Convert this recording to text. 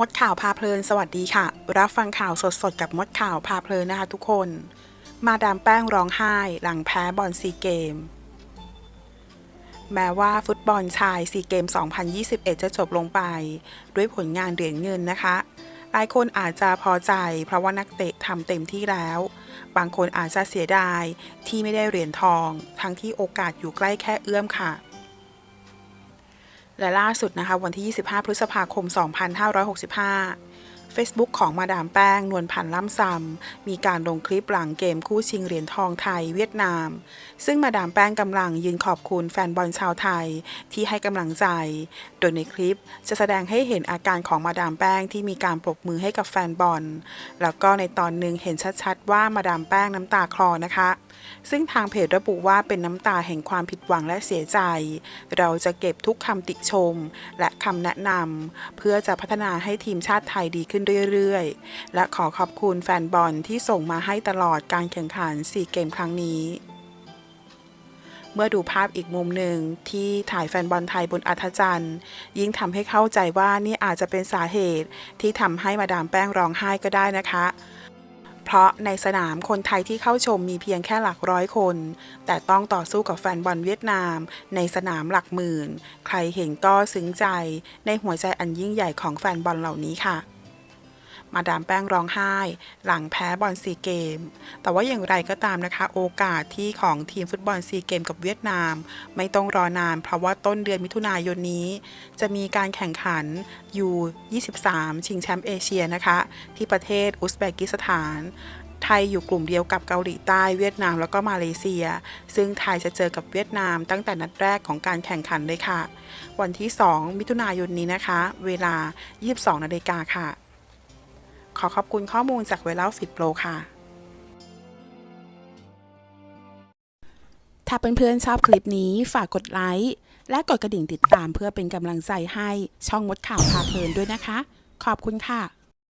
มดข่าวพาเพลินสวัสดีค่ะ รับฟังข่าวสดๆ กับมดข่าวพาเพลินนะคะทุกคน มาดามแป้งร้องไห้หลังแพ้บอลซีเกม แม้ว่าฟุตบอลชายซีเกม 2021 จะจบลงไป ด้วยผลงานเหรียญเงินนะคะ หลายคนอาจจะพอใจ เพราะว่านักเตะทำเต็มที่แล้ว บางคนอาจจะเสียดายที่ไม่ได้เหรียญทอง ทั้งที่โอกาสอยู่ใกล้แค่เอื้อมค่ะ และล่าสุดนะคะวันที่ 25 พฤษภาคม 2565 Facebook ของมาดามแป้ง นวลพันธ์ล่ำซำมีการลงคลิปหลังเกมคู่ชิงเหรียญทองไทยเวียดนาม ซึ่งมาดามแป้งกำลังยืนขอบคุณแฟนบอลชาวไทยที่ให้กำลังใจ โดยในคลิปจะแสดงให้เห็นอาการของมาดามแป้งที่มีการปรบมือให้กับแฟนบอล แล้วก็ในตอนหนึ่งเห็นชัดๆ ว่ามาดามแป้งน้ำตาคลอนะคะ ซึ่งทางเพจระบุว่าเป็นน้ำตาแห่งความผิดหวังและเสียใจ เราจะเก็บทุกคำติชม และคำแนะนำเพื่อจะพัฒนาให้ทีมชาติไทยดีขึ้นเรื่อยๆ และขอขอบคุณแฟนบอลที่ส่งมาให้ตลอดการแข่งขัน4เกมครั้งนี้เมื่อดูภาพอีกมุมหนึ่งที่ถ่ายแฟนบอลไทยบนอัธจันทร์ ยิ่งทำให้เข้าใจว่านี่อาจจะเป็นสาเหตุที่ทำให้มาดามแป้งร้องไห้ก็ได้นะคะเราะในสนามคนไทยที่เข้าชมมีเพียงแค่หลักร้อยคน แต่ต้องต่อสู้กับแฟนบอลเวียดนาม ในสนามหลักหมื่น ใครเห็นก็ซึ้งใจในหัวใจอันยิ่งใหญ่ของแฟนบอลเหล่านี้ค่ะ มาดามแป้งร้องไห้ หลังแพ้บอลซีเกม แต่ว่าอย่างไรก็ตามนะคะ โอกาสที่ของทีมฟุตบอลซีเกมกับเวียดนาม ไม่ต้องรอนาน เพราะว่าต้นเดือนมิถุนายนนี้ จะมีการแข่งขันยู23 ชิงแชมป์เอเชียนะคะ ที่ประเทศอุซเบกิสถานไทยอยู่กลุ่มเดียวกับเกาหลีใต้เวียดนามแล้วก็มาเลเซีย ซึ่งไทยจะเจอกับเวียดนามตั้งแต่นัดแรกของการแข่งขันเลยค่ะ วันที่ 2 มิถุนายนนี้นะคะ เวลา 22นาฬิกาค่ะ ขอขอบคุณข้อมูลจากเวลาฟิตโปรค่ะ ถ้าเพื่อนๆชอบคลิปนี้ฝากกดไลค์ และกดกระดิ่งติดตามเพื่อเป็นกำลังใจให้ช่องมดข่าวพาเพลินด้วยนะคะ ขอบคุณค่ะ